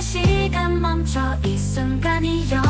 시간 멈춰 이 순간이요.